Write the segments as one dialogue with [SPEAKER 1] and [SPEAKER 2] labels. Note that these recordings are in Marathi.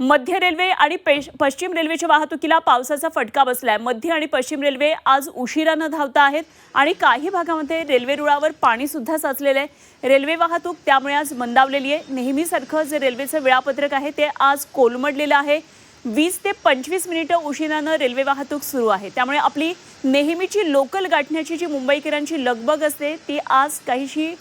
[SPEAKER 1] मध्य रेल्वे आणि पेश- पश्चिम रेल्वेच्या वाहतुकीला पावसाचा फटका बसलाय. मध्य आणि पश्चिम रेल्वे आज उशिरानं धावता आहेत आणि काही भागामध्ये रेल्वे रुळावर पाणी सुद्धा साचलेलं आहे. रेल्वे वाहतूक त्यामुळे आज मंदावलेली आहे. नेहमीसारखं जे रेल्वेचं वेळापत्रक आहे ते आज कोलमडलेलं आहे. वीस ते पंचवीस मिनिटं उशिरानं रेल्वे वाहतूक सुरू आहे. त्यामुळे आपली नेहमीची लोकल गाठण्याची जी मुंबईकरांची लगबग असते ती आज काहीशी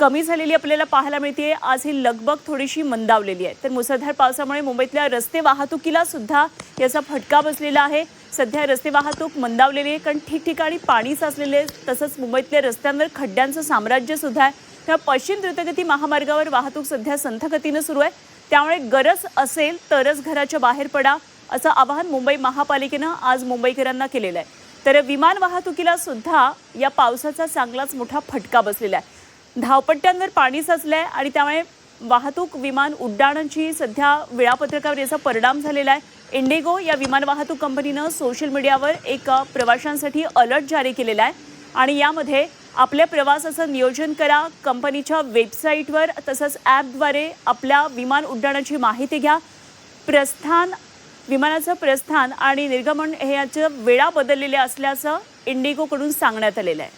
[SPEAKER 1] कमी झालेली आपल्याला पाहायला मिळते. आज ही लगबग थोडीशी मंदावलेली आहे. तर मुसळधार पावसामुळे मुंबईतल्या रस्ते वाहतुकीला सुद्धा याचा फटका बसलेला आहे. सध्या रस्ते वाहतूक मंदावलेली आहे कारण ठिकठिकाणी पाणी साचलेले आहे तसंच मुंबईतल्या रस्त्यांवर खड्ड्यांचं साम्राज्य सुद्धा आहे. तेव्हा पश्चिम द्रुतगती महामार्गावर वाहतूक सध्या संथगतीनं सुरू आहे. त्यामुळे गरज असेल तरच घराच्या बाहेर पडा असं आवाहन मुंबई महापालिकेनं आज मुंबईकरांना केलेलं आहे. तर विमान वाहतुकीला सुद्धा या पावसाचा चांगलाच मोठा फटका बसलेला आहे. धावपट्ट्यांवर पाणी साचलं आहे आणि त्यामुळे वाहतूक विमान उड्डाणांची सध्या वेळापत्रकावर याचा परिणाम झालेला आहे. इंडिगो या विमान वाहतूक कंपनीनं सोशल मीडियावर एक प्रवाशांसाठी अलर्ट जारी केलेला आहे. आणि यामध्ये आपल्या प्रवासाचं नियोजन करा कंपनीच्या वेबसाईटवर तसंच ॲपद्वारे आपल्या विमान उड्डाणाची माहिती घ्या. प्रस्थान विमानाचं प्रस्थान आणि निर्गमन हे याचं वेळा बदललेल्या असल्याचं इंडिगोकडून सांगण्यात आलेलं आहे.